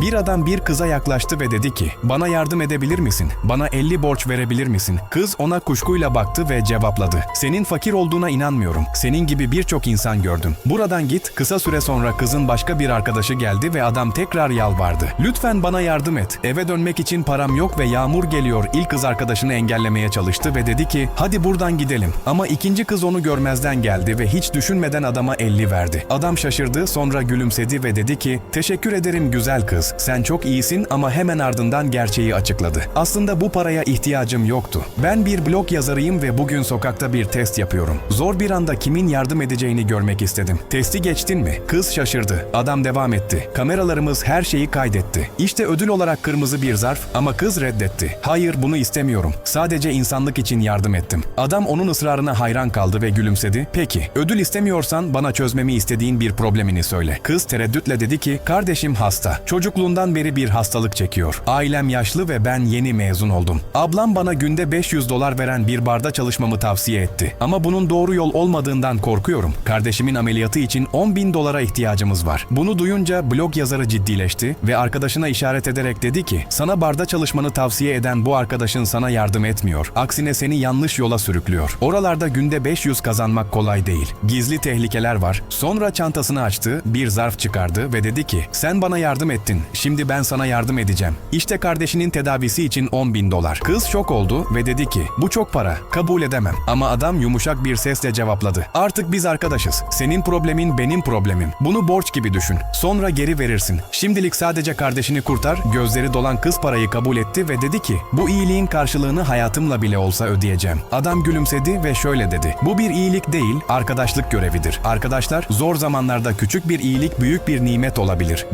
Bir adam bir kıza yaklaştı ve dedi ki, bana yardım edebilir misin? Bana 50 borç verebilir misin? Kız ona kuşkuyla baktı ve cevapladı. Senin fakir olduğuna inanmıyorum. Senin gibi birçok insan gördüm. Buradan git. Kısa süre sonra kızın başka bir arkadaşı geldi ve adam tekrar yalvardı. Lütfen bana yardım et. Eve dönmek için param yok ve yağmur geliyor. İlk kız arkadaşını engellemeye çalıştı ve dedi ki, hadi buradan gidelim. Ama ikinci kız onu görmezden geldi ve hiç düşünmeden adama 50 verdi. Adam şaşırdı, sonra gülümsedi ve dedi ki, teşekkür ederim güzel kız. Sen çok iyisin ama hemen ardından gerçeği açıkladı. Aslında bu paraya ihtiyacım yoktu. Ben bir blog yazarıyım ve bugün sokakta bir test yapıyorum. Zor bir anda kimin yardım edeceğini görmek istedim. Testi geçtin mi? Kız şaşırdı. Adam devam etti. Kameralarımız her şeyi kaydetti. İşte ödül olarak kırmızı bir zarf ama kız reddetti. Hayır bunu istemiyorum. Sadece insanlık için yardım ettim. Adam onun ısrarına hayran kaldı ve gülümsedi. Peki, ödül istemiyorsan bana çözmemi istediğin bir problemini söyle. Kız tereddütle dedi ki, kardeşim hasta. Çocukluğundan beri bir hastalık çekiyor. Ailem yaşlı ve ben yeni mezun oldum. Ablam bana günde 500 dolar veren bir barda çalışmamı tavsiye etti. Ama bunun doğru yol olmadığından korkuyorum. Kardeşimin ameliyatı için 10 bin dolara ihtiyacımız var. Bunu duyunca blog yazarı ciddileşti ve arkadaşına işaret ederek dedi ki, sana barda çalışmanı tavsiye eden bu arkadaşın sana yardım etmiyor. Aksine seni yanlış yola sürüklüyor. Oralarda günde 500 kazanmak kolay değil. Gizli tehlikeler var. Sonra çantasını açtı, bir zarf çıkardı ve dedi ki, sen bana yardım ettin. Şimdi ben sana yardım edeceğim. İşte kardeşinin tedavisi için 10 bin dolar. Kız şok oldu ve dedi ki, bu çok para. Kabul edemem. Ama adam yumuşak bir sesle cevapladı. Artık biz arkadaşız. Senin problemin benim problemim. Bunu borç gibi düşün. Sonra geri verirsin. Şimdilik sadece kardeşini kurtar. Gözleri dolan kız parayı kabul etti ve dedi ki, bu iyiliğin karşılığını hayatımla bile olsa ödeyeceğim. Adam gülümsedi ve şöyle dedi. Bu bir iyilik değil, arkadaşlık görevidir. Arkadaşlar, zor zamanlarda küçük bir iyilik büyük bir nimet olabilir.